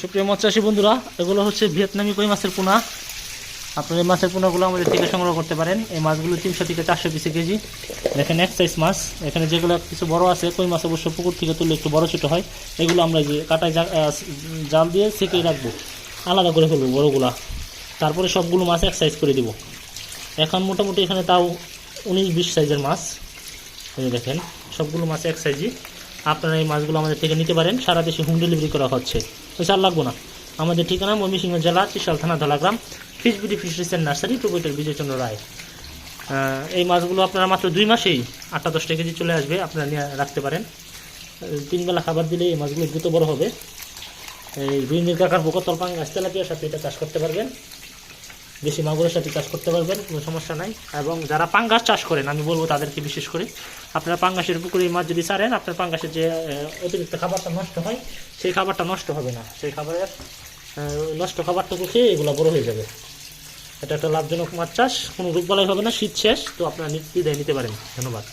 সুপ্রিয় চাষী বন্ধুরা, এগুলো হচ্ছে ভিয়েতনামি কই মাছের পোনা। আপনার এই মাছের পোনাগুলো আমাদের থেকে সংগ্রহ করতে পারেন। এই মাছগুলো তিনশো থেকে চারশো পিসে কেজি। দেখেন এক সাইজ মাছ। এখানে যেগুলো কিছু বড় আছে, কই মাছ অবশ্য পুকুর থেকে তুললে একটু বড় ছোটো হয়। এগুলো আমরা যে কাটায় জাল দিয়ে সেকেই রাখব। আলাদা করে ফেলব বড়গুলা। তারপরে সবগুলো মাছ এক সাইজ করে দিব। এখন মোটামুটি এখানে তাও উনিশ বিশ সাইজের মাছ। দেখেন, সবগুলো মাছ এক সাইজই আপনারা এই মাছগুলো আমাদের থেকে নিতে পারেন। সারা দেশে হোম ডেলিভারি করা হচ্ছে। পয়সা আর লাগবো না। আমাদের ঠিকানা ময়মনসিংহ জেলা ত্রিশাল থানা Dhalagram fish BD fisheries and nursery proprietor Bijoychandra Roy. এই মাছগুলো আপনারা মাত্র দুই মাসেই আটটা দশটা কেজি চলে আসবে আপনারা নিয়ে রাখতে পারেন। আহ, তিন বেলা খাবার দিলে এই মাছগুলো দ্রুত বড় হবে। এই দুই নির্কাকার বোকতল পাঙ্গাস তেলাপিয়ার সাথে এটা চাষ করতে পারবেন। দেশি মাগুরের সাথে চাষ করতে পারবেন, কোনো সমস্যা নাই। এবং যারা পাঙ্গাস চাষ করেন, আমি বলব তাদেরকে বিশেষ করে, আপনারা পাঙ্গাসের পুকুরে মাছ যদি ছাড়েন আপনার পাঙ্গাসের যে অতিরিক্ত খাবারটা নষ্ট হয়, সেই খাবারটা নষ্ট হবে না। সেই খাবারের নষ্ট খাবারটুকু খেয়ে এগুলো বড় হয়ে যাবে। এটা একটা লাভজনক মাছ চাষ, কোনো রোগবালাই হবে না, শীত শেষ, তো আপনারা নিতে নিতে পারেন। ধন্যবাদ।